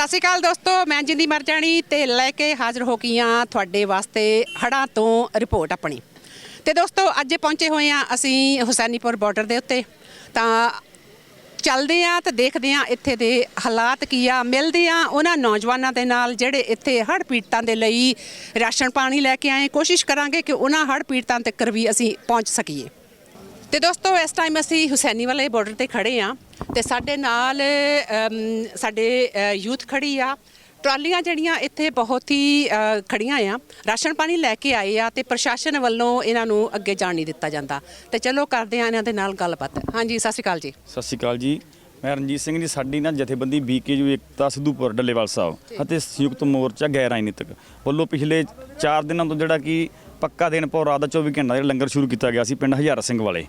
ਸਤਿ ਸ਼੍ਰੀ ਅਕਾਲ ਦੋਸਤੋ, ਮੈਂ ਜਿੰਦੀ ਮਰਜਾਣੀ ਤੇ ਲੈ ਕੇ ਹਾਜ਼ਰ ਹੋ ਗਈ ਹਾਂ ਤੁਹਾਡੇ ਵਾਸਤੇ ਹੜਾਂ ਤੋਂ ਰਿਪੋਰਟ ਆਪਣੀ। ਤੇ ਦੋਸਤੋ, ਅੱਜ ਪਹੁੰਚੇ ਹੋਏ ਹਾਂ ਅਸੀਂ ਹੁਸੈਨੀਪੁਰ ਬਾਰਡਰ ਦੇ ਉੱਤੇ। ਤਾਂ ਚੱਲਦੇ ਆ ਤੇ ਦੇਖਦੇ ਆ ਇੱਥੇ ਦੇ ਹਾਲਾਤ ਕੀ ਆ। ਮਿਲਦੇ ਆ ਉਹਨਾਂ ਨੌਜਵਾਨਾਂ ਦੇ ਨਾਲ ਜਿਹੜੇ ਇੱਥੇ ਹੜ੍ਹ ਪੀੜਤਾਂ ਦੇ ਲਈ ਰਾਸ਼ਨ ਪਾਣੀ ਲੈ ਕੇ ਆਏ। ਕੋਸ਼ਿਸ਼ ਕਰਾਂਗੇ ਕਿ ਉਹਨਾਂ ਹੜ੍ਹ ਪੀੜਤਾਂ ਤੱਕ ਵੀ ਅਸੀਂ ਪਹੁੰਚ ਸਕੀਏ। ਤੇ ਦੋਸਤੋ ਇਸ ਟਾਈਮ ਅਸੀਂ ਹੁਸੈਨੀ ਵਾਲੇ ਬਾਰਡਰ ਤੇ ਖੜੇ ਆ ਤੇ ਸਾਡੇ ਨਾਲ ਸਾਡੇ ਯੂਥ ਖੜੀ ਆ। ਟਰਾਲੀਆਂ ਜਿਹੜੀਆਂ ਇੱਥੇ ਬਹੁਤ ਹੀ ਖੜੀਆਂ ਆ। ਰਾਸ਼ਨ ਪਾਣੀ ਲੈ ਕੇ ਆਏ ਆ ਤੇ ਪ੍ਰਸ਼ਾਸਨ ਵੱਲੋਂ ਇਹਨਾਂ ਨੂੰ ਅੱਗੇ ਜਾਣ ਨਹੀਂ ਦਿੱਤਾ ਜਾਂਦਾ। ਤੇ ਚਲੋ ਕਰਦੇ ਆ ਇਹਨਾਂ ਦੇ ਨਾਲ ਗੱਲਬਾਤ। ਹਾਂਜੀ ਸਤਿ ਸ਼੍ਰੀ ਅਕਾਲ ਜੀ। ਸਤਿ ਸ਼੍ਰੀ ਅਕਾਲ ਜੀ। ਮੈਂ ਰਣਜੀਤ ਸਿੰਘ ਜੀ ਸਾਡੀ ਨਾ ਜਥੇਬੰਦੀ ਬੀਕੇਯੂ ਏਕਤਾ ਸਿੱਧੂਪੁਰ ਡੱਲੇਵਾਲ ਸਾਹਿਬ ਅਤੇ ਸੰਯੁਕਤ ਮੋਰਚਾ ਗੈਰ ਰਾਜਨੀਤਿਕ ਵੱਲੋਂ ਪਿਛਲੇ 4 ਦਿਨਾਂ ਤੋਂ ਜਿਹੜਾ ਕਿ ਪੱਕਾ ਦਿਨ ਪੌਰ ਰਾਤ ਦਾ 24 ਘੰਟਾ ਜਿਹੜਾ ਲੰਗਰ ਸ਼ੁਰੂ ਕੀਤਾ ਗਿਆ ਸੀ ਪਿੰਡ ਹਜ਼ਾਰਾ ਸਿੰਘ ਵਾਲੇ।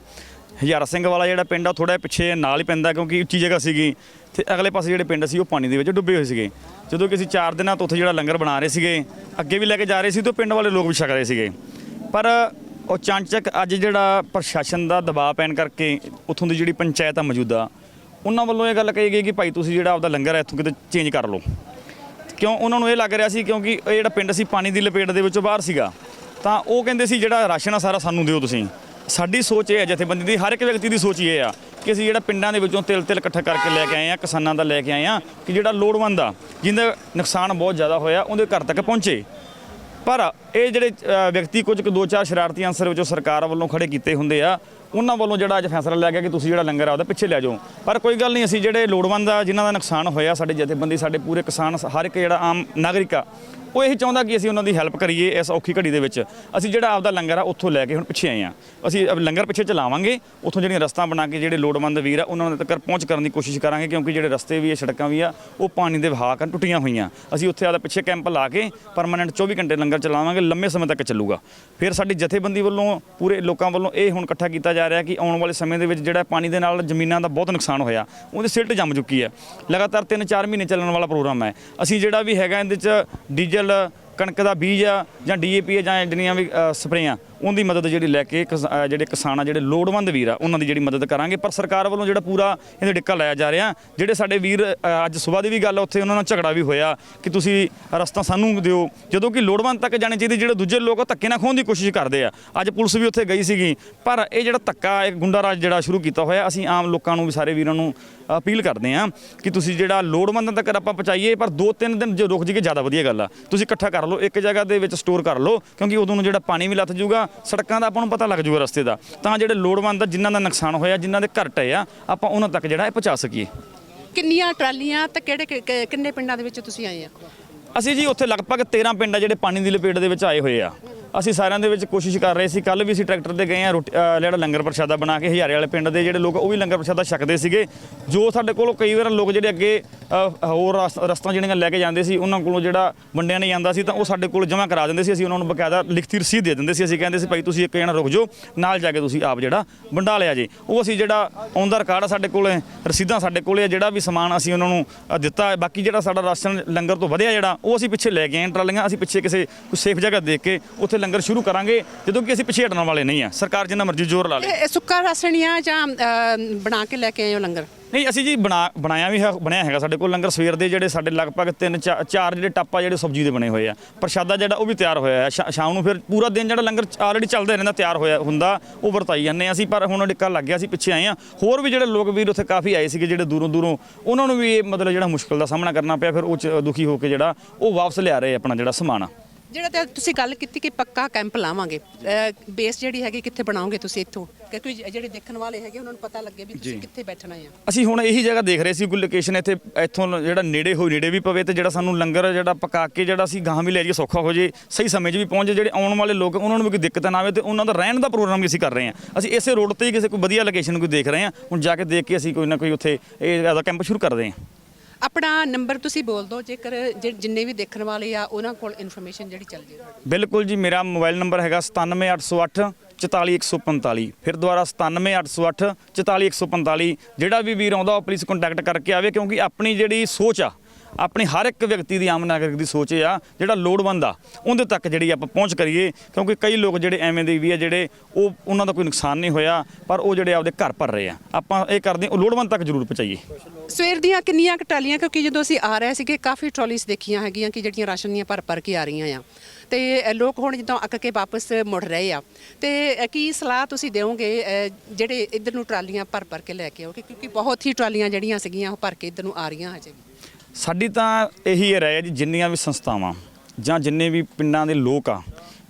ਹਜ਼ਾਰਾ ਸਿੰਘ ਵਾਲਾ ਜਿਹੜਾ ਪਿੰਡ ਆ ਥੋੜਾ ਪਿੱਛੇ ਨਾਲ ਹੀ ਪੈਂਦਾ ਕਿਉਂਕਿ ਉੱਚੀ ਜਗ੍ਹਾ ਸੀਗੀ। ਤੇ ਅਗਲੇ ਪਾਸੇ ਜਿਹੜੇ ਪਿੰਡ ਸੀ ਉਹ ਪਾਣੀ ਦੇ ਵਿੱਚ ਡੁੱਬੇ ਹੋਏ ਸੀਗੇ। ਜਦੋਂ ਕਿ ਅਸੀਂ 4 ਦਿਨਾਂ ਤੋਂ ਉੱਥੇ ਜਿਹੜਾ ਲੰਗਰ ਬਣਾ ਰਹੇ ਸੀਗੇ, ਅੱਗੇ ਵੀ ਲੈ ਕੇ ਜਾ ਰਹੇ ਸੀ ਤੇ ਉਹ ਪਿੰਡ ਵਾਲੇ ਲੋਕ ਵੀ ਛਕ ਰਹੇ ਸੀਗੇ। ਪਰ ਉਹ ਚਾਂਚਕ ਅੱਜ ਜਿਹੜਾ ਪ੍ਰਸ਼ਾਸਨ ਦਾ ਦਬਾਅ ਪੈਣ ਕਰਕੇ ਉੱਥੋਂ ਦੀ ਜਿਹੜੀ ਪੰਚਾਇਤ ਆ ਮੌਜੂਦਾ, ਉਹਨਾਂ ਵੱਲੋਂ ਇਹ ਗੱਲ ਕਹੀ ਗਈ ਕਿ ਭਾਈ ਤੁਸੀਂ ਜਿਹੜਾ ਆਪਦਾ ਲੰਗਰ ਹੈ ਇੱਥੋਂ ਕਿਤੇ ਚੇਂਜ ਕਰ ਲਓ। ਕਿਉਂ? ਉਹਨਾਂ ਨੂੰ ਇਹ ਲੱਗ ਰਿਹਾ ਸੀ ਕਿਉਂਕਿ ਇਹ ਜਿਹੜਾ ਪਿੰਡ ਸੀ ਪਾਣੀ ਦੀ ਲਪੇਟ ਦੇ ਵਿੱਚੋਂ ਬਾਹਰ ਸੀਗਾ। ਤਾਂ ਉਹ ਕਹਿੰਦੇ ਸੀ, ਜਿਹੜਾ ਰਾਸ਼ਨ ਆ ਸਾਰਾ ਸਾਨੂੰ ਦਿਓ ਤੁਸੀਂ। ਸਾਡੀ ਸੋਚ ਇਹ ਹੈ ਜਥੇਬੰਦੀ ਦੀ, ਹਰ ਇੱਕ ਵਿਅਕਤੀ ਦੀ ਸੋਚ ਇਹ ਆ ਕਿ ਅਸੀਂ ਜਿਹੜਾ ਪਿੰਡਾਂ ਦੇ ਵਿੱਚੋਂ ਤਿਲ ਤਿਲ ਇਕੱਠਾ ਕਰਕੇ ਲੈ ਕੇ ਆਏ ਆ, ਕਿਸਾਨਾਂ ਦਾ ਲੈ ਕੇ ਆਏ ਆ, ਕਿ ਜਿਹੜਾ ਲੋੜਵੰਦ ਆ, ਜਿਹਦਾ ਨੁਕਸਾਨ ਬਹੁਤ ਜ਼ਿਆਦਾ ਹੋਇਆ, ਉਹਦੇ ਘਰ ਤੱਕ ਪਹੁੰਚੇ। ਪਰ ਇਹ ਜਿਹੜੇ ਵਿਅਕਤੀ ਕੁਝ ਕੁ ਦੋ ਚਾਰ ਸ਼ਰਾਰਤੀ ਅੰਸਰ ਵਿੱਚੋਂ ਸਰਕਾਰ ਵੱਲੋਂ ਖੜੇ ਕੀਤੇ ਹੁੰਦੇ ਆ, ਉਹਨਾਂ ਵੱਲੋਂ ਜਿਹੜਾ ਅੱਜ ਫੈਸਲਾ ਲਿਆ ਗਿਆ ਕਿ ਤੁਸੀਂ ਜਿਹੜਾ ਲੰਗਰ ਆ, ਉਹਦਾ ਪਿੱਛੇ ਲੈ ਜਾਓ। ਪਰ ਕੋਈ ਗੱਲ ਨਹੀਂ, ਅਸੀਂ ਜਿਹੜੇ ਲੋੜਵੰਦ ਆ, ਜਿਨ੍ਹਾਂ ਦਾ ਨੁਕਸਾਨ ਹੋਇਆ, ਸਾਡੇ ਜਥੇਬੰਦੀ, ਸਾਡੇ ਪੂਰੇ ਕਿਸਾਨ, ਹਰ ਇੱਕ ਜਿਹੜਾ ਆਮ ਨਾਗਰਿਕ ਆ ਉਹ ਇਹ ਚਾਹੁੰਦਾ ਕਿ ਅਸੀਂ ਉਹਨਾਂ ਦੀ ਹੈਲਪ ਕਰੀਏ ਇਸ ਔਖੀ ਘੜੀ ਦੇ ਵਿੱਚ। ਅਸੀਂ ਜਿਹੜਾ ਆਪਦਾ ਲੰਗਰ ਆ ਉੱਥੋਂ ਲੈ ਕੇ ਹੁਣ ਪਿੱਛੇ ਆਏ ਆ। ਅਸੀਂ ਲੰਗਰ ਪਿੱਛੇ ਚਲਾਵਾਂਗੇ, ਉੱਥੋਂ ਜਿਹੜੀਆਂ ਰਸਤਾ ਬਣਾ ਕੇ ਜਿਹੜੇ ਲੋੜਵੰਦ ਵੀਰ ਆ, ਉਹਨਾਂ ਤੱਕ ਪਹੁੰਚ ਕਰਨ ਦੀ ਕੋਸ਼ਿਸ਼ ਕਰਾਂਗੇ ਕਿਉਂਕਿ ਜਿਹੜੇ ਰਸਤੇ ਵੀ ਆ, ਸੜਕਾਂ ਵੀ ਆ, ਉਹ ਪਾਣੀ ਦੇ ਵਹਾਅ ਕਾਰਨ ਟੁੱਟੀਆਂ ਹੋਈਆਂ। ਅਸੀਂ ਉੱਥੇ ਆਪਦਾ ਪਿੱਛੇ ਕੈਂਪ ਲਾ ਕੇ ਪਰਮਾਨੈਂਟ 24 ਘੰਟੇ ਲੰਗਰ ਚਲਾਵਾਂਗੇ, ਲੰਮੇ ਸਮੇਂ ਤੱਕ ਚੱਲੂਗਾ। ਫਿਰ ਸਾਡੀ ਜਥੇਬੰਦੀ ਵੱਲੋਂ, ਪੂਰੇ ਲੋਕਾਂ ਵੱਲੋਂ ਇਹ ਹੁਣ ਇਕੱਠਾ ਕੀਤਾ ਜਾ ਰਿਹਾ ਕਿ ਆਉਣ ਵਾਲੇ ਸਮੇਂ ਦੇ ਵਿੱਚ ਜਿਹੜਾ ਪਾਣੀ ਦੇ ਨਾਲ ਜ਼ਮੀਨਾਂ ਦਾ ਬਹੁਤ ਨੁਕਸਾਨ ਹੋਇਆ, ਉਹਦੀ ਸਿਲਟ ਜੰਮ ਚੁੱਕੀ ਹੈ। ਲਗਾਤਾਰ 3-4 ਮਹੀਨੇ ਚੱਲਣ ਵਾਲਾ ਪ੍ਰੋਗਰਾਮ ਹੈ। ਅਸੀਂ ਜਿਹੜਾ ਵੀ ਹੈਗਾ ਇਹਦੇ 'ਚ ਡੀਜ਼ਲ ਕਣਕ ਦਾ ਬੀਜ ਆ ਜਾਂ ਡੀਏਪੀ ਆ ਜਾਂ ਜਿੰਨੀਆਂ ਵੀ ਸਪਰੇਆਂ। ਉਹਦੀ ਮਦਦ ਜਿਹੜੀ ਲੈ ਕੇ ਕਿਸ- ਜਿਹੜੇ ਕਿਸਾਨ ਆ ਜਿਹੜੇ ਲੋੜਵੰਦ ਵੀਰ ਆ ਉਹਨਾਂ ਦੀ ਜਿਹੜੀ ਮਦਦ ਕਰਾਂਗੇ। ਪਰ ਸਰਕਾਰ ਵੱਲੋਂ ਜਿਹੜਾ ਪੂਰਾ ਇਹਦੇ ਡਿੱਕਾ ਲਾਇਆ ਜਾ ਰਿਹਾ ਜਿਹੜੇ ਸਾਡੇ ਵੀਰ ਅੱਜ ਸਵੇਰ ਦੀ ਵੀ ਗੱਲ ਆ, ਉੱਥੇ ਉਹਨਾਂ ਨਾਲ ਝਗੜਾ ਵੀ ਹੋਇਆ ਕਿ ਤੁਸੀਂ ਰਸਤਾ ਸਾਨੂੰ ਦਿਓ। ਜਦੋਂ ਕਿ ਲੋੜਵੰਦ ਤੱਕ ਜਾਣੇ ਚਾਹੀਦੇ ਜਿਹੜੇ ਦੂਜੇ ਲੋਕ ਧੱਕੇ ਨਾਲ ਖੋਹਣ ਦੀ ਕੋਸ਼ਿਸ਼ ਕਰਦੇ ਆ। ਅੱਜ ਪੁਲਿਸ ਵੀ ਉੱਥੇ ਗਈ ਸੀਗੀ ਪਰ ਇਹ ਜਿਹੜਾ ਧੱਕਾ ਇੱਕ ਗੁੰਡਾ ਰਾਜ ਜਿਹੜਾ ਸ਼ੁਰੂ ਕੀਤਾ ਹੋਇਆ ਅਸੀਂ ਆਮ ਲੋਕਾਂ ਨੂੰ ਵੀ ਸਾਰੇ ਵੀਰਾਂ ਨੂੰ ਅਪੀਲ ਕਰਦੇ ਆ ਕਿ ਤੁਸੀਂ ਜਿਹੜਾ ਲੋੜਵੰਦ ਤੱਕ ਆਪਾਂ ਪਹੁੰਚਾਈਏ ਪਰ ਦੋ ਤਿੰਨ ਦਿਨ ਜੇ ਰੁਕ ਜੀਗੇ ਜ਼ਿਆਦਾ ਵਧੀਆ ਗੱਲ ਆ। ਤੁਸੀਂ ਇਕੱਠਾ ਕਰ ਲਓ ਇੱਕ ਜਗ੍ਹਾ ਦੇ ਵਿੱਚ ਸਟੋਰ ਕਰ ਲਓ ਕਿਉਂਕਿ ਉਦੋਂ ਨੂੰ ਜਿਹੜਾ ਪਾਣੀ ਵੀ ਲੱਥ ਜੂਗਾ ਸੜਕਾਂ ਦਾ ਆਪਾਂ ਨੂੰ ਪਤਾ ਲੱਗ ਜਾਊਗਾ ਰਸਤੇ ਦਾ। ਤਾਂ ਜਿਹੜੇ ਲੋੜਵੰਦ ਆ ਜਿਨ੍ਹਾਂ ਦਾ ਨੁਕਸਾਨ ਹੋਇਆ ਜਿਨ੍ਹਾਂ ਦੇ ਘਰ ਟਏ ਆ ਆਪਾਂ ਉਹਨਾਂ ਤੱਕ ਜਿਹੜਾ ਇਹ ਪਹੁੰਚਾ ਸਕੀਏ। ਕਿੰਨੀਆਂ ਟਰਾਲੀਆਂ ਤੇ ਕਿਹੜੇ ਕਿ- ਕਿ- ਕਿੰਨੇ ਪਿੰਡਾਂ ਦੇ ਵਿੱਚ ਤੁਸੀਂ ਆਏ ਆ? ਅਸੀਂ ਜੀ ਉੱਥੇ ਲਗਭਗ 13 ਪਿੰਡ ਆ ਜਿਹੜੇ ਪਾਣੀ ਦੀ ਲਪੇਟ ਦੇ ਵਿੱਚ ਆਏ ਹੋਏ ਆ। ਅਸੀਂ ਸਾਰਿਆਂ ਦੇ ਵਿੱਚ ਕੋਸ਼ਿਸ਼ ਕਰ ਰਹੇ ਸੀ ਕੱਲ ਵੀ ਅਸੀਂ ਟਰੈਕਟਰ ਤੇ ਗਏ ਆ ਰੋਟੀ- ਜਿਹੜਾ ਲੰਗਰ ਪ੍ਰਸ਼ਾਦਾ ਬਣਾ ਕੇ, ਹਜ਼ਾਰੇ ਵਾਲੇ ਪਿੰਡ ਦੇ ਜਿਹੜੇ ਲੋਕ, ਉਹ ਵੀ ਲੰਗਰ ਪ੍ਰਸ਼ਾਦਾ ਛਕਦੇ ਸੀਗੇ। ਜੋ ਸਾਡੇ ਕੋਲੋਂ ਕਈ ਵਾਰ ਲੋਕ ਜਿਹੜੇ ਅੱਗੇ ਹੋਰ ਰਸ- ਰਸਤਾਂ ਜਿਹੜੀਆਂ ਲੈ ਕੇ ਜਾਂਦੇ ਸੀ, ਉਹਨਾਂ ਕੋਲੋਂ ਜਿਹੜਾ ਵੰਡਿਆ ਨਹੀਂ ਜਾਂਦਾ ਸੀ, ਤਾਂ ਉਹ ਸਾਡੇ ਕੋਲ ਜਮ੍ਹਾਂ ਕਰਾ ਦਿੰਦੇ ਸੀ। ਅਸੀਂ ਉਹਨਾਂ ਨੂੰ ਬਕਾਇਦਾ ਲਿਖਤੀ ਰਸੀਦ ਦੇ ਦਿੰਦੇ ਸੀ। ਅਸੀਂ ਕਹਿੰਦੇ ਸੀ, ਭਾਈ, ਤੁਸੀਂ ਇੱਕ ਜਣਾ ਰੁਕ ਜਾਓ, ਨਾਲ ਜਾ ਕੇ ਤੁਸੀਂ ਆਪ ਜਿਹੜਾ ਵੰਡਾ ਲਿਆ ਜੇ। ਉਹ ਅਸੀਂ ਜਿਹੜਾ ਆਉਂਦਾ ਰਿਕਾਰਡ ਆ ਸਾਡੇ ਕੋਲ, ਰਸੀਦਾਂ ਸਾਡੇ ਕੋਲ ਆ ਜਿਹੜਾ ਵੀ ਸਮਾਨ ਅਸੀਂ ਉਹਨਾਂ ਨੂੰ ਦਿੱਤਾ, ਬਾਕੀ ਜਿਹੜਾ ਸਾਡਾ ਰਾਸ਼ਨ ਲੰਗਰ ਤੋਂ ਵਧਿਆ ਜਿਹੜਾ, ਉਹ ਅਸੀਂ ਪਿੱਛੇ ਲੈ ਗਏ ਹਾਂ ਟਰਾਲੀਆਂ। ਅਸੀਂ ਪਿੱਛੇ ਕਿਸੇ, ਕੋਈ ਸੇਫ ਜਗ੍ਹਾ ਦੇਖ ਕੇ ਉੱਥੇ ਲੰਗਰ ਸ਼ੁਰੂ ਕਰਾਂਗੇ ਜਦੋਂ ਕਿ ਅਸੀਂ ਪਿੱਛੇ ਹਟਣ ਵਾਲੇ ਨਹੀਂ ਆ। ਸਰਕਾਰ ਜਿੰਨਾ ਮਰਜ਼ੀ ਜ਼ੋਰ ਲਾ ਲੇ। ਇਹ ਸੁੱਕਾ ਰਾਸ਼ਨ ਆ ਜਾਂ ਬਣਾ ਕੇ ਲੈ ਕੇ ਆਏ ਹੋ ਲੰਗਰ? ਨਹੀਂ ਅਸੀਂ ਜੀ ਬਣਾ ਬਣਾਇਆ ਵੀ ਹੈ ਬਣਿਆ ਹੈਗਾ ਸਾਡੇ ਕੋਲ ਲੰਗਰ। ਸਵੇਰ ਦੇ ਜਿਹੜੇ ਸਾਡੇ ਲਗਭਗ ਤਿੰਨ ਚਾ- ਚਾਰ ਜਿਹੜੇ ਟੱਪਾ ਜਿਹੜੇ ਸਬਜ਼ੀ ਦੇ ਬਣੇ ਹੋਏ ਆ। ਪ੍ਰਸ਼ਾਦਾ ਜਿਹੜਾ ਉਹ ਵੀ ਤਿਆਰ ਹੋਇਆ ਹੈ। ਸ਼ਾ- ਸ਼ਾਮ ਨੂੰ ਫਿਰ ਪੂਰਾ ਦਿਨ ਜਿਹੜਾ ਲੰਗਰ ਆਲਰੇਡੀ ਚੱਲਦਾ ਰਹਿੰਦਾ ਤਿਆਰ ਹੋਇਆ ਹੁੰਦਾ ਉਹ ਵਰਤਾਈ ਜਾਂਦੇ ਹਾਂ ਅਸੀਂ। ਪਰ ਹੁਣ ਡਿੱਕਾ ਲੱਗ ਗਿਆ ਸੀ ਪਿੱਛੇ ਆਏ ਆ ਹੋਰ ਵੀ ਜਿਹੜੇ ਲੋਕ ਵੀਰ ਉੱਥੇ ਕਾਫੀ ਆਏ ਸੀਗੇ ਜਿਹੜੇ ਦੂਰੋਂ ਦੂਰੋਂ ਉਹਨਾਂ ਨੂੰ ਵੀ ਇਹ ਮਤਲਬ ਜਿਹੜਾ ਮੁਸ਼ਕਲ ਦਾ ਸਾਹਮਣਾ ਕਰਨਾ ਪਿਆ ਫਿਰ ਉਹ 'ਚ ਦੁਖੀ ਹੋ ਕੇ ਜਿਹੜਾ ਉਹ ਵਾਪਸ ਲਿਆ ਰਹੇ ਆਪਣਾ ਜਿਹੜਾ ਸਮਾਨ ਆ। ਜਿਹੜਾ ਤੇ ਤੁਸੀਂ ਗੱਲ ਕੀਤੀ ਕਿ ਪੱਕਾ ਕੈਂਪ ਲਾਵਾਂਗੇ ਬੇਸ ਜਿਹੜੀ ਹੈਗੀ ਕਿੱਥੇ ਬਣਾਓਗੇ ਤੁਸੀਂ ਇੱਥੋਂ? ਕਿਉਂਕਿ ਜਿਹੜੇ ਦੇਖਣ ਵਾਲੇ ਹੈਗੇ ਉਹਨਾਂ ਨੂੰ ਪਤਾ ਲੱਗੇ ਵੀ ਤੁਸੀਂ ਕਿੱਥੇ ਬੈਠਣਾ ਆ। ਅਸੀਂ ਹੁਣ ਇਹੀ ਜਗ੍ਹਾ ਦੇਖ ਰਹੇ ਸੀ ਕੋਈ ਲੋਕੇਸ਼ਨ ਇੱਥੇ ਇੱਥੋਂ ਜਿਹੜਾ ਨੇੜੇ ਹੋਈ ਨੇੜੇ ਵੀ ਪਵੇ ਤੇ ਜਿਹੜਾ ਸਾਨੂੰ ਲੰਗਰ ਜਿਹੜਾ ਪਕਾ ਕੇ ਜਿਹੜਾ ਅਸੀਂ ਗਾਹਾਂ ਵੀ ਲੈ ਜਾਈਏ ਸੌਖਾ ਹੋ ਜੇ ਸਹੀ ਸਮੇਂ 'ਚ ਵੀ ਪਹੁੰਚ ਜਿਹੜੇ ਆਉਣ ਵਾਲੇ ਲੋਕ ਉਹਨਾਂ ਨੂੰ ਵੀ ਕੋਈ ਦਿੱਕਤ ਨਾ ਆਵੇ ਤੇ ਉਹਨਾਂ ਦਾ ਰਹਿਣ ਦਾ ਪ੍ਰੋਗਰਾਮ ਵੀ ਅਸੀਂ ਕਰ ਰਹੇ ਹਾਂ। ਅਸੀਂ ਇਸੇ ਰੋਡ ਤੇ ਹੀ ਕਿਸੇ ਕੋਈ ਵਧੀਆ ਲੋਕੇਸ਼ਨ ਕੋਈ ਦੇਖ ਰਹੇ ਹਾਂ ਹੁਣ ਜਾ ਕੇ ਦੇਖ ਕੇ ਅਸੀਂ ਕੋਈ ਨਾ ਕੋਈ ਉੱਥੇ ਇਹ ਕੈਂਪ ਸ਼ੁਰੂ ਕਰਦੇ ਹਾਂ। ਆਪਣਾ ਨੰਬਰ ਤੁਸੀਂ ਬੋਲ ਦਿਓ, ਜੇਕਰ ਜਿੰਨੇ ਵੀ ਦੇਖਣ ਵਾਲੇ ਆ, ਉਹਨਾਂ ਕੋਲ ਇਨਫੋਰਮੇਸ਼ਨ ਜਿਹੜੀ ਚੱਲ ਜੇ। ਬਿਲਕੁਲ ਜੀ, ਮੇਰਾ ਮੋਬਾਈਲ ਨੰਬਰ ਹੈਗਾ 97808 44145 ਫਿਰ ਦੁਬਾਰਾ 97808 44145 ਜਿਹੜਾ ਵੀ ਵੀਰ ਆਉਂਦਾ, ਉਹ ਪਲੀਜ਼ ਕੰਟੈਕਟ ਕਰਕੇ ਆਵੇ, ਕਿਉਂਕਿ ਆਪਣੀ ਜਿਹੜੀ ਸੋਚ ਆ ਆਪਣੀ ਹਰ ਇੱਕ ਵਿਅਕਤੀ ਦੀ ਆਮ ਨਾਗਰਿਕ ਦੀ ਸੋਚ ਇਹ ਆ ਜਿਹੜਾ ਲੋੜਵੰਦ ਆ ਉਹਦੇ ਤੱਕ ਜਿਹੜੀ ਆਪਾਂ ਪਹੁੰਚ ਕਰੀਏ ਕਿਉਂਕਿ ਕਈ ਲੋਕ ਜਿਹੜੇ ਐਵੇਂ ਦੇ ਵੀ ਆ ਜਿਹੜੇ ਉਹ ਉਹਨਾਂ ਦਾ ਕੋਈ ਨੁਕਸਾਨ ਨਹੀਂ ਹੋਇਆ ਪਰ ਉਹ ਜਿਹੜੇ ਆਪਦੇ ਘਰ ਭਰ ਰਹੇ ਆ। ਆਪਾਂ ਇਹ ਕਰਦੇ ਹਾਂ, ਉਹ ਲੋੜਵੰਦ ਤੱਕ ਜ਼ਰੂਰ ਪਹੁੰਚਾਈਏ। ਸਵੇਰ ਦੀਆਂ ਕਿੰਨੀਆਂ ਕੁ ਟਰਾਲੀਆਂ ਕਿਉਂਕਿ ਜਦੋਂ ਅਸੀਂ ਆ ਰਹੇ ਸੀਗੇ ਕਾਫੀ ਟਰਾਲੀਜ਼ ਦੇਖੀਆਂ ਹੈਗੀਆਂ ਕਿ ਜਿਹੜੀਆਂ ਰਾਸ਼ਨ ਦੀਆਂ ਭਰ ਭਰ ਕੇ ਆ ਰਹੀਆਂ ਆ। ਤੇ ਲੋਕ ਹੁਣ ਜਦੋਂ ਅੱਕ ਕੇ ਵਾਪਸ ਮੁੜ ਰਹੇ ਆ। ਤੇ ਕੀ ਸਲਾਹ ਤੁਸੀਂ ਦਿਓਗੇ ਜਿਹੜੇ ਇੱਧਰ ਨੂੰ ਟਰਾਲੀਆਂ ਭਰ ਭਰ ਕੇ ਲੈ ਕੇ ਆਓਗੇ ਕਿਉਂਕਿ ਬਹੁਤ ਹੀ ਟਰਾਲੀਆਂ ਜਿਹੜੀਆਂ ਸੀਗੀਆਂ ਉਹ ਭਰ ਕੇ ਇੱਧਰ ਨੂੰ ਆ ਰਹੀਆਂ ਹਜੇ ਵੀ। ਸਾਡੀ ਤਾਂ ਇਹੀ ਰਾਏ ਹੈ ਜੀ, ਜਿੰਨੀਆਂ ਵੀ ਸੰਸਥਾਵਾਂ ਜਾਂ ਜਿੰਨੇ ਵੀ ਪਿੰਡਾਂ ਦੇ ਲੋਕ ਆ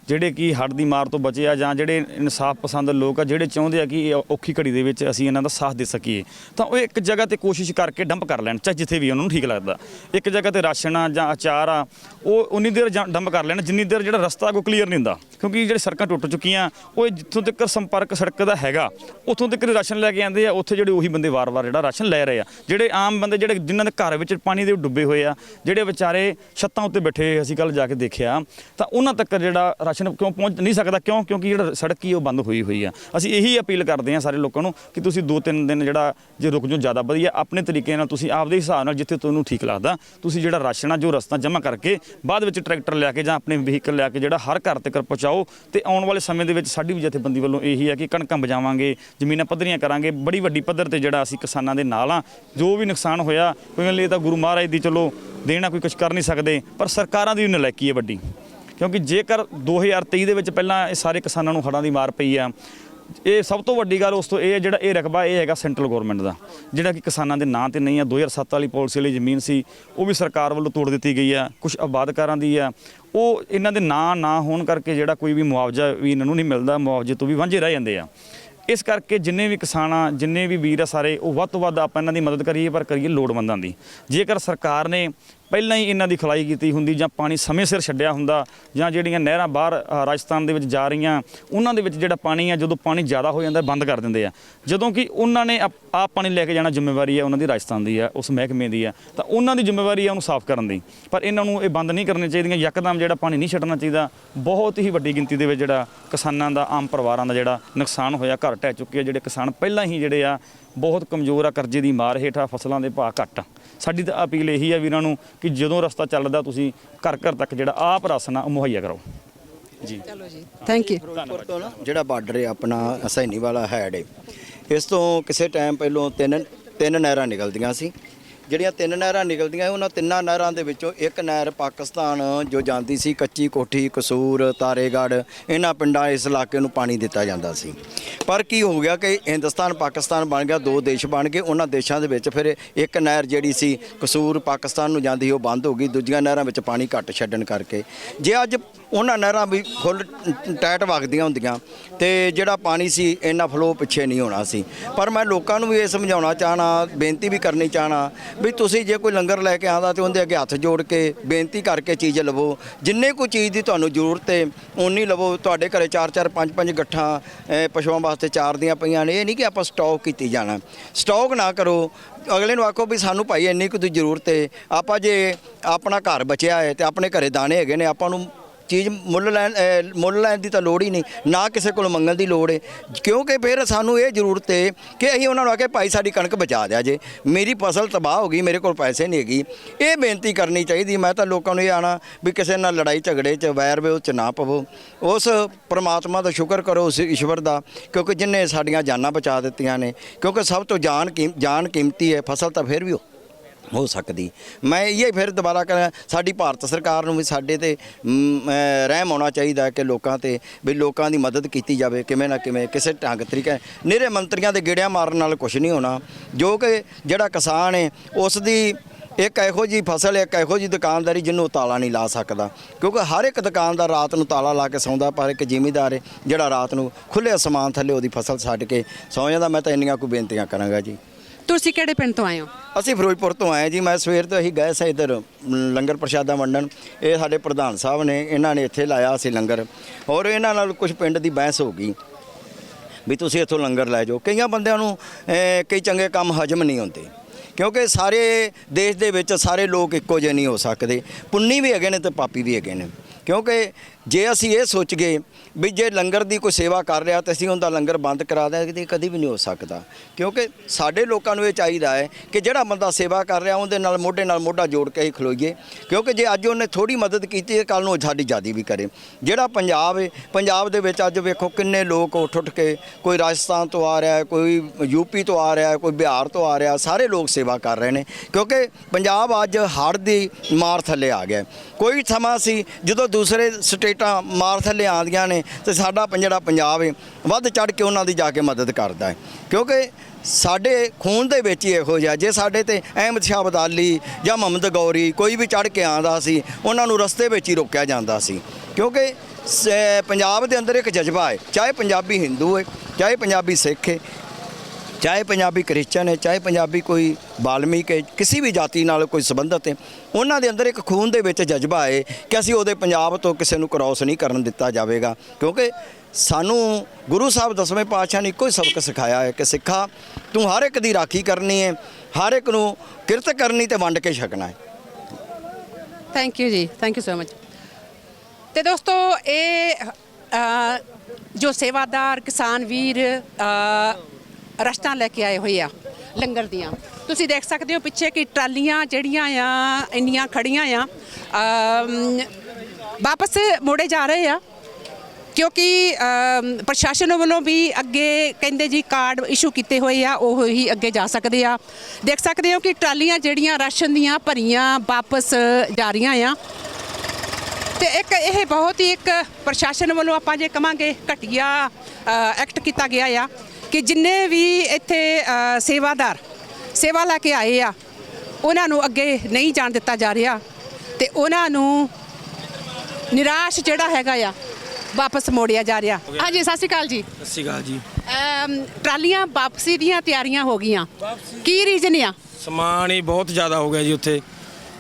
ਜਿਹੜੇ ਕਿ ਹੱਡ ਦੀ ਮਾਰ ਤੋਂ ਬਚੇ ਆ ਜਾਂ ਜਿਹੜੇ ਇਨਸਾਫ ਪਸੰਦ ਲੋਕ ਆ, ਜਿਹੜੇ ਚਾਹੁੰਦੇ ਆ ਕਿ ਇਹ ਔਖੀ ਘੜੀ ਦੇ ਵਿੱਚ ਅਸੀਂ ਇਹਨਾਂ ਦਾ ਸਾਥ ਦੇ ਸਕੀਏ, ਤਾਂ ਉਹ ਇੱਕ ਜਗ੍ਹਾ ਤੇ ਕੋਸ਼ਿਸ਼ ਕਰਕੇ ਡੰਪ ਕਰ ਲੈਣ, ਚਾਹੇ ਜਿੱਥੇ ਵੀ ਉਹਨਾਂ ਨੂੰ ਠੀਕ ਲੱਗਦਾ। ਇੱਕ ਜਗ੍ਹਾ ਤੇ ਰਾਸ਼ਨ ਆ ਜਾਂ ਅਚਾਰ ਆ, ਉਹ ਉਨੀ ਦੇਰ ਜਾਂ ਡੰਪ ਕਰ ਲੈਣ, ਜਿੰਨੀ ਦੇਰ ਜਿਹੜਾ ਰਸਤਾ ਕੋ ਕਲੀਅਰ ਨਹੀਂ ਹੁੰਦਾ। ਕਿਉਂਕਿ ਜਿਹੜੇ ਸੜਕਾਂ ਟੁੱਟ ਚੁੱਕੀਆਂ, ਉਹ ਜਿੱਥੋਂ ਤੱਕ ਸੰਪਰਕ ਸੜਕ ਦਾ ਹੈਗਾ, ਉੱਥੋਂ ਤੱਕ ਰਾਸ਼ਨ ਲੈ ਕੇ ਆਉਂਦੇ ਆ, ਉੱਥੇ ਜਿਹੜੇ ਉਹੀ ਬੰਦੇ ਵਾਰ-ਵਾਰ ਜਿਹੜਾ ਰਾਸ਼ਨ ਲੈ ਰਹੇ ਆ। ਜਿਹੜੇ ਆਮ ਬੰਦੇ, ਜਿਹੜੇ ਜਿਨ੍ਹਾਂ ਦੇ ਘਰ ਵਿੱਚ ਪਾਣੀ ਦੇ ਡੁੱਬੇ ਹੋਏ ਆ, ਜਿਹੜੇ ਵਿਚਾਰੇ ਛੱਤਾਂ ਉੱਤੇ ਬੈਠੇ ਅਸੀਂ ਕੱਲ ਜਾ ਕੇ ਦੇਖਿਆ, ਤਾਂ ਉਹਨਾਂ ਤੱਕ ਜਿਹੜਾ ਰਾਸ਼ਨ ਕਿਉਂ ਪਹੁੰਚ ਨਹੀਂ ਸਕਦਾ? ਕਿਉਂ? ਕਿਉਂਕਿ ਜਿਹੜਾ ਸੜਕ ਹੀ ਉਹ ਬੰਦ ਹੋਈ ਹੋਈ ਆ। ਅਸੀਂ ਇਹੀ ਅਪੀਲ ਕਰਦੇ ਹਾਂ ਸਾਰੇ ਲੋਕਾਂ ਨੂੰ ਕਿ ਤੁਸੀਂ ਦੋ ਤਿੰਨ ਦਿਨ ਜਿਹੜਾ ਜੇ ਰੁਕ ਜਾਓ, ਜ਼ਿਆਦਾ ਵਧੀਆ। ਆਪਣੇ ਤਰੀਕੇ ਨਾਲ ਤੁਸੀਂ ਆਪਦੇ ਹਿਸਾਬ ਨਾਲ ਜਿੱਥੇ ਤੁਹਾਨੂੰ ਠੀਕ ਲੱਗਦਾ, ਤੁਸੀਂ ਜਿਹੜਾ ਰਾਸ਼ਨ ਆ, ਜੋ ਰਸਤਾ ਜਮ੍ਹਾਂ ਕਰਕੇ ਬਾਅਦ ਵਿੱਚ ਟਰੈਕਟਰ ਲਿਆ ਕੇ ਜਾਂ ਆਪਣੇ ਵਹੀਕਲ ਲਿਆ ਕੇ ਜਿਹੜਾ ਹਰ ਘਰ ਤੱਕ ਪਹੁੰਚਾਓ ਤੇ ਆਉਣ ਵਾਲੇ ਸਮੇਂ ਦੇ ਵਿੱਚ ਸਾਡੀ ਵੀ ਜਥੇਬੰਦੀ ਵੱਲੋਂ ਇਹੀ ਹੈ ਕਿ ਕਣਕਾਂ ਬਜਾਵਾਂਗੇ ਜ਼ਮੀਨਾਂ ਪੱਧਰੀਆਂ ਕਰਾਂਗੇ, ਬੜੀ ਵੱਡੀ ਪੱਧਰ ਤੇ ਜਿਹੜਾ ਅਸੀਂ ਕਿਸਾਨਾਂ ਦੇ ਨਾਲ ਆ। ਜੋ ਵੀ ਨੁਕਸਾਨ ਹੋਇਆ, ਕੋਈ ਲਈ ਤਾਂ ਗੁਰੂ ਮਹਾਰਾਜ ਦੀ ਚਲੋ ਦੇਣਾ ਕੋਈ ਕੁਝ ਕਰ ਨਹੀਂ ਸਕਦੇ, ਪਰ ਸਰਕਾਰਾਂ ਦੀ ਵੀ ਨਲਾਇਕੀ ਹੈ ਵੱਡੀ। ਕਿਉਂਕਿ ਜੇਕਰ 2023 ਦੇ ਵਿੱਚ ਪਹਿਲਾਂ ਇਹ ਸਾਰੇ ਕਿਸਾਨਾਂ ਨੂੰ ਹੜ੍ਹਾਂ ਦੀ ਮਾਰ ਪਈ ਆ, ਇਹ ਸਭ ਤੋਂ ਵੱਡੀ ਗੱਲ ਉਸ ਤੋਂ ਇਹ ਹੈ ਜਿਹੜਾ ਇਹ ਰਕਬਾ ਇਹ ਹੈਗਾ ਸੈਂਟਰਲ ਗਵਰਨਮੈਂਟ ਦਾ, ਜਿਹੜਾ ਕਿ ਕਿਸਾਨਾਂ ਦੇ ਨਾਂ ਤੇ ਨਹੀਂ ਆ। 2007 ਵਾਲੀ ਪਾਲਿਸੀ ਵਾਲੀ ਜ਼ਮੀਨ ਸੀ, ਉਹ ਵੀ ਸਰਕਾਰ ਵੱਲੋਂ ਤੋੜ ਦਿੱਤੀ ਗਈ ਆ ਕੁਝ ਆਬਾਦਕਾਰਾਂ ਦੀ ਆ। ਉਹ ਇਹਨਾਂ ਦੇ ਨਾਂ ਨਾ ਹੋਣ ਕਰਕੇ ਜਿਹੜਾ ਕੋਈ ਵੀ ਮੁਆਵਜ਼ਾ ਵੀ ਇਹਨਾਂ ਨੂੰ ਨਹੀਂ ਮਿਲਦਾ, ਮੁਆਵਜ਼ੇ ਤੋਂ ਵੀ ਵਾਂਝੇ ਰਹਿ ਜਾਂਦੇ ਆ। ਇਸ ਕਰਕੇ ਜਿੰਨੇ ਵੀ ਕਿਸਾਨ ਆ ਜਿੰਨੇ ਵੀ ਵੀਰ ਆ ਸਾਰੇ, ਉਹ ਵੱਧ ਤੋਂ ਵੱਧ ਆਪਾਂ ਇਹਨਾਂ ਦੀ ਮਦਦ ਕਰੀਏ, ਪਰ ਕਰੀਏ ਲੋੜਵੰਦਾਂ ਦੀ। ਜੇਕਰ ਸਰਕਾਰ ਨੇ ਪਹਿਲਾਂ ਹੀ ਇਹਨਾਂ ਦੀ ਖਲਾਈ ਕੀਤੀ ਹੁੰਦੀ ਜਾਂ ਪਾਣੀ ਸਮੇਂ ਸਿਰ ਛੱਡਿਆ ਹੁੰਦਾ ਜਾਂ ਜਿਹੜੀਆਂ ਨਹਿਰਾਂ ਬਾਹਰ ਅ, ਰਾਜਸਥਾਨ ਦੇ ਵਿੱਚ ਜਾ ਰਹੀਆਂ ਉਹਨਾਂ ਦੇ ਵਿੱਚ ਜਿਹੜਾ ਪਾਣੀ ਆ ਜਦੋਂ ਪਾਣੀ ਜ਼ਿਆਦਾ ਹੋ ਜਾਂਦਾ ਬੰਦ ਕਰ ਦਿੰਦੇ ਆ। ਜਦੋਂ ਕਿ ਉਹਨਾਂ ਨੇ ਆਪ ਆਪ ਪਾਣੀ ਲੈ ਕੇ ਜਾਣਾ ਜ਼ਿੰਮੇਵਾਰੀ ਆ ਉਹਨਾਂ ਦੀ ਰਾਜਸਥਾਨ ਦੀ ਆ ਉਸ ਮਹਿਕਮੇ ਦੀ ਆ। ਤਾਂ ਉਹਨਾਂ ਦੀ ਜ਼ਿੰਮੇਵਾਰੀ ਆ ਉਹਨੂੰ ਸਾਫ਼ ਕਰਨ ਦੀ। ਪਰ ਇਹਨਾਂ ਨੂੰ ਇਹ ਬੰਦ ਨਹੀਂ ਕਰਨੇ ਚਾਹੀਦੀਆਂ ਯਕਦਮ ਜਿਹੜਾ ਪਾਣੀ ਨਹੀਂ ਛੱਡਣਾ ਚਾਹੀਦਾ ਬਹੁਤ ਹੀ ਵੱਡੀ ਗਿਣਤੀ ਦੇ ਵਿੱਚ ਜਿਹੜਾ ਕਿਸਾਨਾਂ ਦਾ ਆਮ ਪਰਿਵਾਰਾਂ ਦਾ ਜਿਹੜਾ ਨੁਕਸਾਨ ਹੋਇਆ ਘਰ ਢਹਿ ਚੁੱਕੇ ਆ ਜਿਹੜੇ ਕਿਸਾਨ ਪਹਿਲਾਂ ਹੀ ਜਿਹੜੇ ਆ ਬਹੁਤ ਕਮਜ਼ੋਰ ਆ ਕਰਜ਼ੇ ਦੀ ਮਾਰ ਹੇਠਾਂ ਫਸਲਾਂ ਦੇ ਭਾਅ ਘੱਟ। ਆ ਸਾਡੀ ਤਾਂ ਅਪੀਲ ਇਹੀ ਆ ਵੀਰਾਂ ਨੂੰ ਕਿ ਜਦੋਂ ਰਸਤਾ ਚੱਲਦਾ ਤੁਸੀਂ ਘਰ ਘਰ ਤੱਕ ਜਿਹੜਾ ਆਪ ਰਾਸ਼ਨ ਆ ਉਹ ਮੁਹੱਈਆ ਕਰੋ। ਜੀ। ਚਲੋ ਜੀ। ਥੈਂਕ ਯੂ ਫਿਰੋਜ਼ਪੁਰ ਤੋਂ ਨਾ ਜਿਹੜਾ ਬਾਰਡਰ ਹੈ ਆਪਣਾ ਹਸੈਨੀ ਵਾਲਾ ਹੈਡ ਹੈ ਇਸ ਤੋਂ ਕਿਸੇ ਟਾਈਮ ਪਹਿਲੋਂ ਤਿੰਨ ਤਿੰਨ ਨਹਿਰਾਂ ਨਿਕਲਦੀਆਂ ਸੀ। ਜਿਹੜੀਆਂ ਤਿੰਨ ਨਹਿਰਾਂ ਨਿਕਲਦੀਆਂ ਉਹਨਾਂ ਤਿੰਨਾਂ ਨਹਿਰਾਂ ਦੇ ਵਿੱਚੋਂ ਇੱਕ ਨਹਿਰ ਪਾਕਿਸਤਾਨ ਜੋ ਜਾਂਦੀ ਸੀ ਕੱਚੀ ਕੋਠੀ, ਕਸੂਰ ਤਾਰੇਗੜ ਇਹਨਾਂ ਪਿੰਡਾਂ, ਇਸ ਇਲਾਕੇ ਨੂੰ ਪਾਣੀ ਦਿੱਤਾ ਜਾਂਦਾ ਸੀ। ਪਰ ਕੀ ਹੋ ਗਿਆ ਕਿ ਹਿੰਦੁਸਤਾਨ, ਪਾਕਿਸਤਾਨ ਬਣ ਗਿਆ, ਦੋ ਦੇਸ਼ ਬਣ ਗਏ, ਉਹਨਾਂ ਦੇਸ਼ਾਂ ਦੇ ਵਿੱਚ ਫਿਰ ਇੱਕ ਨਹਿਰ ਜਿਹੜੀ ਸੀ ਕਸੂਰ ਪਾਕਿਸਤਾਨ ਨੂੰ ਜਾਂਦੀ, ਉਹ ਬੰਦ ਹੋ ਗਈ, ਦੂਜੀਆਂ ਨਹਿਰਾਂ ਵਿੱਚ ਪਾਣੀ ਘੱਟ ਛੱਡਣ ਕਰਕੇ। ਜੇ ਅੱਜ ਉਹਨਾਂ ਨਹਿਰਾਂ ਵੀ ਫੁੱਲ ਟਾਈਟ ਵਗਦੀਆਂ ਹੁੰਦੀਆਂ ਤੇ ਜਿਹੜਾ ਪਾਣੀ ਸੀ ਇੰਨਾ ਫਲੋ ਪਿੱਛੇ ਨਹੀਂ ਹੋਣਾ ਸੀ। ਪਰ ਮੈਂ ਲੋਕਾਂ ਨੂੰ ਵੀ ਇਹ ਸਮਝਾਉਣਾ ਚਾਹਣਾ ਬੇਨਤੀ ਵੀ ਕਰਨੀ ਚਾਹਣਾ ਵੀ ਤੁਸੀਂ ਜੇ ਕੋਈ ਲੰਗਰ ਲੈ ਕੇ ਆਉਂਦਾ ਤੇ ਉਹਦੇ ਅੱਗੇ ਹੱਥ ਜੋੜ ਕੇ ਬੇਨਤੀ ਕਰਕੇ ਚੀਜ਼ ਲਵੋ। ਜਿੰਨੇ ਕੋਈ ਚੀਜ਼ ਦੀ ਤੁਹਾਨੂੰ ਜ਼ਰੂਰਤ ਹੈ ਓਨੀ ਲਵੋ। ਤੁਹਾਡੇ ਘਰੇ 4-4 5-5 ਗੱਠਾਂ ਪਸ਼ੂਆਂ ਵਾਸਤੇ ਚਾਰ ਦੀਆਂ ਪਈਆਂ ਨੇ। ਇਹ ਨਹੀਂ ਕਿ ਆਪਾਂ ਸਟਾਕ ਕੀਤੀ ਜਾਣਾ। ਸਟਾਕ ਨਾ ਕਰੋ। ਅਗਲੇ ਨੂੰ ਆਖੋ ਵੀ ਸਾਨੂੰ ਭਾਈ ਇੰਨੀ ਕੁ ਦੀ ਜ਼ਰੂਰਤ ਹੈ ਆਪਾਂ ਜੇ ਆਪਣਾ ਘਰ ਬਚਿਆ ਹੈ ਤੇ ਆਪਣੇ ਘਰੇ ਦਾਣੇ ਹੈਗੇ ਨੇ, ਆਪਾਂ ਨੂੰ ਚੀਜ਼ ਮੁੱਲ ਲੈਣ, ਅਹ, ਮੁੱਲ ਲੈਣ ਦੀ ਤਾਂ ਲੋੜ ਹੀ ਨਹੀਂ, ਨਾ ਕਿਸੇ ਕੋਲ ਮੰਗਣ ਦੀ ਲੋੜ ਹੈ ਕਿਉਂਕਿ ਫਿਰ ਸਾਨੂੰ ਇਹ ਜ਼ਰੂਰਤ ਹੈ ਕਿ ਅਸੀਂ ਉਹਨਾਂ ਨੂੰ ਆਖੇ ਭਾਈ ਸਾਡੀ ਕਣਕ ਬਚਾ ਦਿਆ ਜੇ। ਮੇਰੀ ਫਸਲ ਤਬਾਹ ਹੋ ਗਈ, ਮੇਰੇ ਕੋਲ ਪੈਸੇ ਨਹੀਂ ਹੈਗੀ। ਇਹ ਬੇਨਤੀ ਕਰਨੀ ਚਾਹੀਦੀ, ਮੈਂ ਤਾਂ ਲੋਕਾਂ ਨੂੰ ਇਹ ਆਣਾ ਵੀ ਕਿਸੇ ਨਾਲ ਲੜਾਈ ਝਗੜੇ 'ਚ ਵੈਰ ਵਿਰੋਧ 'ਚ ਨਾ ਪਵੋ। ਉਸ ਪ੍ਰਮਾਤਮਾ ਦਾ ਸ਼ੁਕਰ ਕਰੋ ਉਸ ਈਸ਼ਵਰ ਦਾ, ਕਿਉਂਕਿ ਜਿਨਨੇ ਸਾਡੀਆਂ ਜਾਨਾਂ ਬਚਾ ਦਿੱਤੀਆਂ ਨੇ। ਕਿਉਂਕਿ ਸਭ ਤੋਂ ਜਾਨ ਕੀਮ, ਜਾਨ ਕੀਮਤੀ ਹੈ ਫਸਲ ਤਾਂ ਫਿਰ ਵੀ ਹੋ ਹੋ ਸਕਦੀ। ਮੈਂ ਇਹ ਫਿਰ ਦੁਬਾਰਾ ਕਰਾਂ, ਸਾਡੀ ਭਾਰਤ ਸਰਕਾਰ ਨੂੰ ਵੀ ਸਾਡੇ ਤੇ ਰਹਿਮ ਆਉਣਾ ਚਾਹੀਦਾ ਕਿ ਲੋਕਾਂ ਤੇ ਵੀ ਲੋਕਾਂ ਦੀ ਮਦਦ ਕੀਤੀ ਜਾਵੇ, ਕਿਵੇਂ ਨਾ ਕਿਵੇਂ, ਕਿਸੇ ਢੰਗ ਤਰੀਕੇ ਨਿਹਰੇ ਮੰਤਰੀਆਂ ਦੇ ਗੇੜਿਆਂ ਮਾਰਨ ਨਾਲ ਕੁਝ ਨਹੀਂ ਹੋਣਾ। ਜੋ ਕਿ ਜਿਹੜਾ ਕਿਸਾਨ ਹੈ ਉਸ ਦੀ ਇੱਕ ਇਹੋ ਜੀ ਫਸਲ, ਇੱਕ ਇਹੋ ਜੀ ਦੁਕਾਨਦਾਰੀ ਜਿਹਨੂੰ ਉਹ ਤਾਲਾ ਨਹੀਂ ਲਾ ਸਕਦਾ। ਕਿਉਂਕਿ ਹਰ ਇੱਕ ਦੁਕਾਨਦਾਰ ਰਾਤ ਨੂੰ ਤਾਲਾ ਲਾ ਕੇ ਸੌਂਦਾ, ਪਰ ਇੱਕ ਜ਼ਿਮੀਦਾਰ ਹੈ, ਜਿਹੜਾ ਰਾਤ ਨੂੰ ਖੁੱਲੇ ਅਸਮਾਨ ਥੱਲੇ ਉਹਦੀ ਫਸਲ ਛੱਡ ਕੇ ਸੌਂ ਜਾਂਦਾ। ਮੈਂ ਤਾਂ ਇੰਨੀਆਂ ਕੁ ਬੇਨਤੀਆਂ ਕਰਾਂਗਾ ਜੀ। ਤੁਸੀਂ ਕਿਹੜੇ ਪਿੰਡ ਤੋਂ ਆਏ ਹੋ? ਅਸੀਂ ਫਿਰੋਜ਼ਪੁਰ ਤੋਂ ਆਏ ਜੀ, ਮੈਂ ਸਵੇਰ ਤੋਂ ਅਸੀਂ ਗਏ ਸਾਂ ਇੱਧਰ ਲੰਗਰ ਪ੍ਰਸ਼ਾਦਾ ਵੰਡਣ। ਇਹ ਸਾਡੇ ਪ੍ਰਧਾਨ ਸਾਹਿਬ ਨੇ, ਇਹਨਾਂ ਨੇ ਇੱਥੇ ਲਾਇਆ ਸੀ ਲੰਗਰ। ਔਰ ਇਹਨਾਂ ਨਾਲ ਕੁਝ ਪਿੰਡ ਦੀ ਬਹਿਸ ਹੋ ਗਈ ਵੀ ਤੁਸੀਂ ਇੱਥੋਂ ਲੰਗਰ ਲੈ ਜਾਓ। ਕਈਆਂ ਬੰਦਿਆਂ ਨੂੰ ਕਈ ਚੰਗੇ ਕੰਮ ਹਜਮ ਨਹੀਂ ਹੁੰਦੇ। ਕਿਉਂਕਿ ਸਾਰੇ ਦੇਸ਼ ਦੇ ਵਿੱਚ ਸਾਰੇ ਲੋਕ ਇੱਕੋ ਜਿਹੇ ਨਹੀਂ ਹੋ ਸਕਦੇ। ਪੁੰਨੀ ਵੀ ਹੈਗੇ ਨੇ ਤੇ ਪਾਪੀ ਵੀ ਹੈਗੇ ਨੇ। ਕਿਉਂਕਿ ਜੇ ਅਸੀਂ ਇਹ ਸੋਚ ਗਏ ਵੀ ਜੇ ਲੰਗਰ ਦੀ ਕੋਈ ਸੇਵਾ ਕਰ ਰਿਹਾ ਤੇ ਅਸੀਂ ਉਹਦਾ ਲੰਗਰ ਬੰਦ ਕਰਾ ਦਿਆਂਗੇ ਤੇ ਕਦੀ ਵੀ ਨਹੀਂ ਹੋ ਸਕਦਾ। ਕਿਉਂਕਿ ਸਾਡੇ ਲੋਕਾਂ ਨੂੰ ਇਹ ਚਾਹੀਦਾ ਹੈ ਕਿ ਜਿਹੜਾ ਬੰਦਾ ਸੇਵਾ ਕਰ ਰਿਹਾ ਉਹਦੇ ਨਾਲ ਮੋਢੇ ਨਾਲ ਮੋਢਾ ਜੋੜ ਕੇ ਹੀ ਖਲੋਈਏ। ਕਿਉਂਕਿ ਜੇ ਅੱਜ ਉਹਨੇ ਥੋੜੀ ਮਦਦ ਕੀਤੀ ਹੈ ਕੱਲ ਨੂੰ ਸਾਡੀ ਜਿਆਦੀ ਵੀ ਕਰੇ। ਜਿਹੜਾ ਪੰਜਾਬ ਹੈ, ਪੰਜਾਬ ਦੇ ਵਿੱਚ ਅੱਜ ਵੇਖੋ ਕਿੰਨੇ ਲੋਕ ਉੱਠ ਉੱਠ ਕੇ ਕੋਈ ਰਾਜਸਥਾਨ ਤੋਂ ਆ ਰਿਹਾ ਹੈ ਕੋਈ ਯੂਪੀ ਤੋਂ ਆ ਰਿਹਾ ਹੈ ਕੋਈ ਬਿਹਾਰ ਤੋਂ ਆ ਰਿਹਾ, ਸਾਰੇ ਲੋਕ ਸੇਵਾ ਕਰ ਰਹੇ ਨੇ। ਕਿਉਂਕਿ ਪੰਜਾਬ ਅੱਜ ਹੜ੍ਹ ਦੀ ਮਾਰ ਥੱਲੇ ਆ ਗਿਆ। ਕੋਈ ਸਮਾਂ ਸੀ ਜਦੋਂ ਦੂਸਰੇ ਸਟੇਟਾਂ ਮਾਰ ਥੱਲੇ ਆਉਂਦੀਆਂ ਨੇ ਤੇ ਸਾਡਾ ਜਿਹੜਾ ਪੰਜਾਬ ਹੈ ਵੱਧ ਚੜ ਕੇ ਉਹਨਾਂ ਦੀ ਜਾ ਕੇ ਮਦਦ ਕਰਦਾ ਹੈ ਕਿਉਂਕਿ ਸਾਡੇ ਖੂਨ ਦੇ ਵਿੱਚ ਹੀ ਇਹੋ ਜਿਹਾ, ਜੇ ਸਾਡੇ ਤੇ ਅਹਿਮਦ ਸ਼ਾਹ ਬਦਾਲੀ ਜਾਂ ਮੁਹੰਮਦ ਗੌਰੀ ਕੋਈ ਵੀ ਚੜ ਕੇ ਆਂਦਾ ਸੀ, ਉਹਨਾਂ ਨੂੰ ਰਸਤੇ ਵਿੱਚ ਹੀ ਰੋਕਿਆ ਜਾਂਦਾ ਸੀ। ਕਿਉਂਕਿ ਪੰਜਾਬ ਦੇ ਅੰਦਰ ਇੱਕ ਜਜ਼ਬਾ ਹੈ ਚਾਹੇ ਪੰਜਾਬੀ ਹਿੰਦੂ ਹੈ ਚਾਹੇ ਪੰਜਾਬੀ ਸਿੱਖ ਹੈ ਚਾਹੇ ਪੰਜਾਬੀ ਕ੍ਰਿਸਚਨ ਹੈ, ਚਾਹੇ ਪੰਜਾਬੀ ਕੋਈ ਬਾਲਮੀਕ ਹੈ, ਕਿਸੇ ਵੀ ਜਾਤੀ ਨਾਲ ਕੋਈ ਸੰਬੰਧਤ ਹੈ, ਉਹਨਾਂ ਦੇ ਅੰਦਰ ਇੱਕ ਖੂਨ ਦੇ ਵਿੱਚ ਜਜ਼ਬਾ ਹੈ ਕਿ ਅਸੀਂ ਉਹਦੇ ਪੰਜਾਬ ਤੋਂ ਕਿਸੇ ਨੂੰ ਕ੍ਰਾਸ ਨਹੀਂ ਕਰਨ ਦਿੱਤਾ ਜਾਵੇਗਾ। ਕਿਉਂਕਿ ਸਾਨੂੰ ਗੁਰੂ ਸਾਹਿਬ ਦਸਵੇਂ ਪਾਤਸ਼ਾਹ ਨੇ ਇੱਕੋ ਹੀ ਸਬਕ ਸਿਖਾਇਆ ਹੈ ਕਿ ਸਿੱਖਾ, ਤੂੰ ਹਰ ਇੱਕ ਦੀ ਰਾਖੀ ਕਰਨੀ ਹੈ, ਹਰ ਇੱਕ ਨੂੰ ਕਿਰਤ ਕਰਨੀ ਤੇ ਵੰਡ ਕੇ ਛਕਣਾ ਹੈ। Thank you ji thank you so much ਤੇ ਦੋਸਤੋ, ਇਹ ਜੋ ਸੇਵਾਦਾਰ ਕਿਸਾਨ ਵੀਰ ਅ, ਰਸਤਾਂ ਲੈ ਕੇ ਆਏ ਹੋਏ ਆ ਲੰਗਰ ਦੀਆਂ। ਤੁਸੀਂ ਦੇਖ ਸਕਦੇ ਹੋ ਪਿੱਛੇ ਕਿ ਟਰਾਲੀਆਂ ਜਿਹੜੀਆਂ ਆ ਇੰਨੀਆਂ ਖੜੀਆਂ ਆ ਵਾਪਸ ਮੋੜੇ ਜਾ ਰਹੇ ਆ। ਕਿਉਂਕਿ ਪ੍ਰਸ਼ਾਸਨ ਵੱਲੋਂ ਵੀ ਅੱਗੇ ਕਹਿੰਦੇ ਜੀ ਕਾਰਡ ਇਸ਼ੂ ਕੀਤੇ ਹੋਏ ਆ ਉਹ ਹੀ ਅੱਗੇ ਜਾ ਸਕਦੇ ਆ। ਦੇਖ ਸਕਦੇ ਹੋ ਕਿ ਟਰਾਲੀਆਂ ਜਿਹੜੀਆਂ ਰਾਸ਼ਨ ਦੀਆਂ ਭਰੀਆਂ ਵਾਪਸ ਜਾ ਰਹੀਆਂ ਆ। ਤੇ ਇੱਕ ਇਹ ਬਹੁਤ ਹੀ ਇੱਕ ਪ੍ਰਸ਼ਾਸਨ ਵੱਲੋਂ ਆਪਾਂ ਜੇ ਕਵਾਂਗੇ ਘਟੀਆ ਐਕਟ ਕੀਤਾ ਗਿਆ ਆ। ਕਿ ਜਿੰਨੇ ਵੀ ਇੱਥੇ ਸੇਵਾਦਾਰ ਸੇਵਾ ਲੈ ਕੇ ਆਏ ਆ ਉਹਨਾਂ ਨੂੰ ਅੱਗੇ ਨਹੀਂ ਜਾਣ ਦਿੱਤਾ ਜਾ ਰਿਹਾ ਤੇ ਉਹਨਾਂ ਨੂੰ ਨਿਰਾਸ਼ ਜਿਹੜਾ ਹੈਗਾ ਆ ਵਾਪਸ ਮੋੜਿਆ ਜਾ ਰਿਹਾ। ਹਾਂਜੀ ਸਤਿ ਸ਼੍ਰੀ ਅਕਾਲ ਜੀ। ਸਤਿ ਸ਼੍ਰੀ ਅਕਾਲ ਜੀ। ਅਮ, ਟਰਾਲੀਆਂ ਵਾਪਸੀ ਦੀਆਂ ਤਿਆਰੀਆਂ ਹੋ ਗਈਆਂ। ਕੀ ਰੀਜ਼ਨ ਆ? ਸਮਾਨ ਹੀ ਬਹੁਤ ਜ਼ਿਆਦਾ ਹੋ ਗਿਆ ਜੀ ਉੱਥੇ।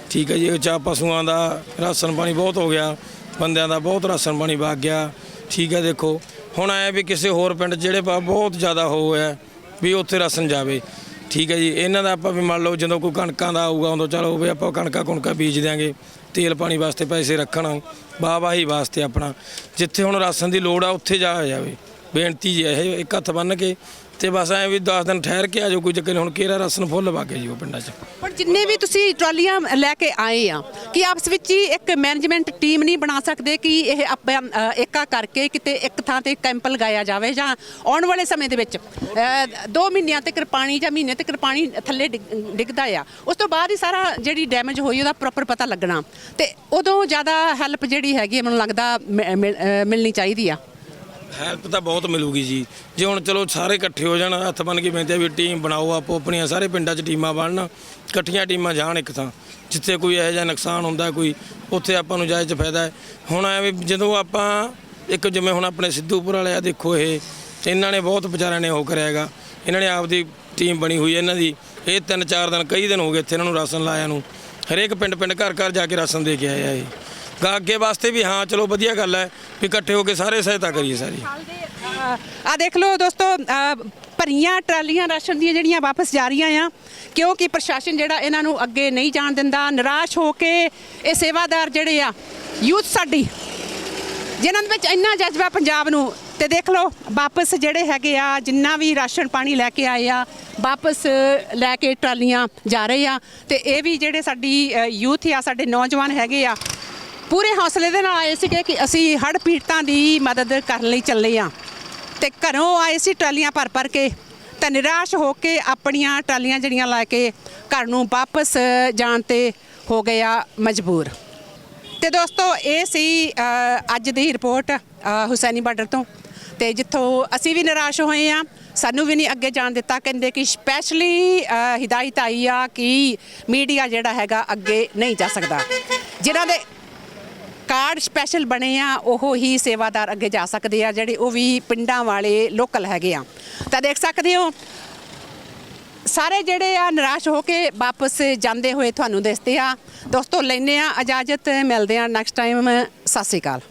ਠੀਕ ਹੈ ਜੀ ਚਾ ਪਸ਼ੂਆਂ ਦਾ ਰਾਸ਼ਨ ਪਾਣੀ ਬਹੁਤ ਹੋ ਗਿਆ। ਬੰਦਿਆਂ ਦਾ ਬਹੁਤ ਰਾਸ਼ਨ ਪਾਣੀ ਵਗ ਗਿਆ। ਠੀਕ ਹੈ ਦੇਖੋ। ਹੁਣ ਐ ਵੀ ਕਿਸੇ ਹੋਰ ਪਿੰਡ ਜਿਹੜੇ ਪਾ ਬਹੁਤ ਜ਼ਿਆਦਾ ਹੋਇਆ ਵੀ ਉੱਥੇ ਰਾਸ਼ਨ ਜਾਵੇ। ਠੀਕ ਹੈ ਜੀ, ਇਹਨਾਂ ਦਾ ਆਪਾਂ ਵੀ ਮੰਨ ਲਓ ਜਦੋਂ ਕੋਈ ਕਣਕਾਂ ਦਾ ਆਊਗਾ, ਉਦੋਂ ਚਲੋ ਵੀ ਆਪਾਂ ਕਣਕਾਂ ਕੁਣਕਾਂ ਬੀਜ ਦਿਆਂਗੇ, ਤੇਲ ਪਾਣੀ ਵਾਸਤੇ ਪੈਸੇ ਰੱਖਣ, ਵਾਹਵਾਹੀ ਵਾਸਤੇ ਆਪਣਾ। ਜਿੱਥੇ ਹੁਣ ਰਾਸ਼ਨ ਦੀ ਲੋੜ ਆ, ਉੱਥੇ ਜਾ ਜਾਵੇ। ਬੇਨਤੀ ਜੀ, ਇਹ ਇੱਕ ਹੱਥ ਬੰਨ ਕੇ ਤੇ ਬਸ ਐ ਵੀ 10 ਦਿਨ ਠਹਿਰ ਕੇ ਆ ਜਾਓ ਕੋਈ ਚੱਕਰ ਨਹੀਂ ਹੁਣ ਕਿਹੜਾ ਰਾਸ਼ਨ ਫੁੱਲ ਵਾਗੇ ਜੀ ਉਹ ਪਿੰਡਾਂ 'ਚ? ਹੁਣ ਜਿੰਨੇ ਵੀ ਤੁਸੀਂ ਟਰਾਲੀਆਂ ਲੈ ਕੇ ਆਏ ਆ ਕਿ ਆਪਸ ਵਿੱਚ ਹੀ ਇੱਕ ਮੈਨੇਜਮੈਂਟ ਟੀਮ ਨਹੀਂ ਬਣਾ ਸਕਦੇ ਕਿ ਇਹ ਆਪਾਂ ਅ, ਏਕਾ ਕਰਕੇ ਕਿਤੇ ਇੱਕ ਥਾਂ ਤੇ ਕੈਂਪ ਲਗਾਇਆ ਜਾਵੇ ਜਾਂ ਆਉਣ ਵਾਲੇ ਸਮੇਂ ਦੇ ਵਿੱਚ 2 ਮਹੀਨਿਆਂ ਤੱਕ ਪਾਣੀ ਜਾਂ ਮਹੀਨੇ ਤੱਕ ਪਾਣੀ ਥੱਲੇ ਡਿੱਗ- ਡਿੱਗਦਾ ਆ ਉਸ ਤੋਂ ਬਾਅਦ ਹੀ ਸਾਰਾ ਜਿਹੜੀ ਡੈਮੇਜ ਹੋਈ ਉਹਦਾ ਪ੍ਰੋਪਰ ਪਤਾ ਲੱਗਣਾ। ਤੇ ਉਦੋਂ ਜ਼ਿਆਦਾ ਹੈਲਪ ਜਿਹੜੀ ਹੈਗੀ ਆ ਮੈਨੂੰ ਲੱਗਦਾ ਮਿ- ਮਿਲ- ਅ, ਮਿਲਣੀ ਚਾਹੀਦੀ ਆ। ਹੈਲਪ ਤਾਂ ਬਹੁਤ ਮਿਲੂਗੀ ਜੀ। ਜੇ ਹੁਣ ਚਲੋ ਸਾਰੇ ਇਕੱਠੇ ਹੋ ਜਾਣ, ਹੱਥ ਬੰਨ ਕੇ ਬੇਨਤੀ ਆ ਵੀ ਟੀਮ ਬਣਾਓ ਆਪੋ ਆਪਣੀਆਂ, ਸਾਰੇ ਪਿੰਡਾਂ 'ਚ ਟੀਮਾਂ ਬਣਨ, ਇਕੱਠੀਆਂ ਟੀਮਾਂ ਜਾਣ ਇੱਕ ਥਾਂ। ਜਿੱਥੇ ਕੋਈ ਇਹੋ ਜਿਹਾ ਨੁਕਸਾਨ ਹੁੰਦਾ ਕੋਈ, ਉੱਥੇ ਆਪਾਂ ਨੂੰ ਜਾਇਜ਼ 'ਚ ਫਾਇਦਾ ਹੈ। ਹੁਣ ਐਵੇਂ ਜਦੋਂ ਆਪਾਂ ਇੱਕ ਜਿਵੇਂ ਹੁਣ ਆਪਣੇ ਸਿੱਧੂਪੁਰ ਵਾਲੇ ਆ, ਦੇਖੋ ਇਹ, ਇਹਨਾਂ ਨੇ ਬਹੁਤ ਵਿਚਾਰਿਆਂ ਨੇ ਉਹ ਕਰਿਆ ਹੈਗਾ। ਇਹਨਾਂ ਨੇ ਆਪਦੀ ਟੀਮ ਬਣੀ ਹੋਈ ਹੈ ਇਹਨਾਂ ਦੀ। ਇਹ ਤਿੰਨ ਚਾਰ ਦਿਨ, ਕਈ ਦਿਨ ਹੋ ਗਏ ਇੱਥੇ ਇਹਨਾਂ ਨੂੰ ਰਾਸ਼ਨ ਲਾਇਆ ਨੂੰ। ਹਰੇਕ ਪਿੰਡ ਪਿੰਡ ਘਰ ਘਰ ਜਾ ਕੇ ਰਾਸ਼ਨ ਦੇ ਕੇ ਆਏ ਆ ਇਹ। ਅੱਗੇ ਵਾਸਤੇ ਵੀ ਹਾਂ, ਚਲੋ ਵਧੀਆ ਗੱਲ ਹੈ ਵੀ ਇਕੱਠੇ ਹੋ ਕੇ ਸਾਰੇ ਸਹਾਇਤਾ ਕਰੀਏ ਸਾਰੀ। ਆ ਦੇਖ ਲਓ ਦੋਸਤੋ ਭਰੀਆਂ ਟਰਾਲੀਆਂ ਰਾਸ਼ਨ ਦੀਆਂ ਜਿਹੜੀਆਂ ਵਾਪਸ ਜਾ ਰਹੀਆਂ ਆ, ਕਿਉਂਕਿ ਪ੍ਰਸ਼ਾਸਨ ਜਿਹੜਾ ਇਹਨਾਂ ਨੂੰ ਅੱਗੇ ਨਹੀਂ ਜਾਣ ਦਿੰਦਾ, ਨਿਰਾਸ਼ ਹੋ ਕੇ ਇਹ ਸੇਵਾਦਾਰ ਜਿਹੜੇ ਆ, ਯੂਥ ਸਾਡੀ, ਜਿਨ੍ਹਾਂ ਦੇ ਵਿੱਚ ਇੰਨਾ ਜਜ਼ਬਾ ਪੰਜਾਬ ਨੂੰ, ਤੇ ਦੇਖ ਲਓ, ਵਾਪਸ ਜਿਹੜੇ ਹੈਗੇ ਆ, ਜਿੰਨਾ ਵੀ ਰਾਸ਼ਨ ਪਾਣੀ ਲੈ ਕੇ ਆਏ ਆ, ਵਾਪਸ ਲੈ ਕੇ ਟਰਾਲੀਆਂ ਜਾ ਰਹੇ ਆ, ਤੇ ਇਹ ਵੀ ਜਿਹੜੇ ਸਾਡੀ ਯੂਥ ਆ, ਸਾਡੇ ਨੌਜਵਾਨ ਹੈਗੇ ਆ ਪੂਰੇ ਹੌਸਲੇ ਦੇ ਨਾਲ ਆਏ ਸੀਗੇ ਕਿ ਅਸੀਂ ਹੜ੍ਹ ਪੀੜਤਾਂ ਦੀ ਮਦਦ ਕਰਨ ਲਈ ਚੱਲੇ ਆ ਤੇ ਘਰੋਂ ਆਏ ਸੀ ਟਰਾਲੀਆਂ ਭਰ ਭਰ ਕੇ ਤਾਂ ਨਿਰਾਸ਼ ਹੋ ਕੇ ਆਪਣੀਆਂ ਟਰਾਲੀਆਂ ਜਿਹੜੀਆਂ ਲੈ ਕੇ ਘਰ ਨੂੰ ਵਾਪਸ ਜਾਣ ਤੇ ਹੋ ਗਏ ਆ ਮਜਬੂਰ। ਤੇ ਦੋਸਤੋ, ਇਹ ਸੀ ਅੱਜ ਦੀ ਰਿਪੋਰਟ ਹੁਸੈਨੀ ਬਾਰਡਰ ਤੋਂ। ਤੇ ਜਿੱਥੋਂ ਅਸੀਂ ਵੀ ਨਿਰਾਸ਼ ਹੋਏ ਆ ਸਾਨੂੰ ਵੀ ਨਹੀਂ ਅੱਗੇ ਜਾਣ ਦਿੱਤਾ। ਕਹਿੰਦੇ ਕਿ ਸਪੈਸ਼ਲੀ ਹਿਦਾਇਤ ਆਈ ਆ ਕਿ ਮੀਡੀਆ ਜਿਹੜਾ ਹੈਗਾ ਅੱਗੇ ਨਹੀਂ ਜਾ ਸਕਦਾ। ਜਿਨ੍ਹਾਂ ਦੇ ਕਾਰਡ ਸਪੈਸ਼ਲ ਬਣੇ ਆ, ਉਹ ਹੀ ਸੇਵਾਦਾਰ ਅੱਗੇ ਜਾ ਸਕਦੇ ਆ, ਜਿਹੜੇ ਉਹ ਵੀ ਪਿੰਡਾਂ ਵਾਲੇ ਲੋਕਲ ਹੈਗੇ ਆ। ਤਾਂ ਦੇਖ ਸਕਦੇ ਹੋ, ਸਾਰੇ ਜਿਹੜੇ ਆ ਨਿਰਾਸ਼ ਹੋ ਕੇ ਵਾਪਸ ਜਾਂਦੇ ਹੋਏ ਤੁਹਾਨੂੰ ਦਿਸਦੇ ਆ। ਦੋਸਤੋ ਲੈਨੇ ਆ ਇਜਾਜ਼ਤ, ਮਿਲਦੇ ਆ ਨੈਕਸਟ ਟਾਈਮ ਸਤਿ ਸ਼੍ਰੀ ਅਕਾਲ।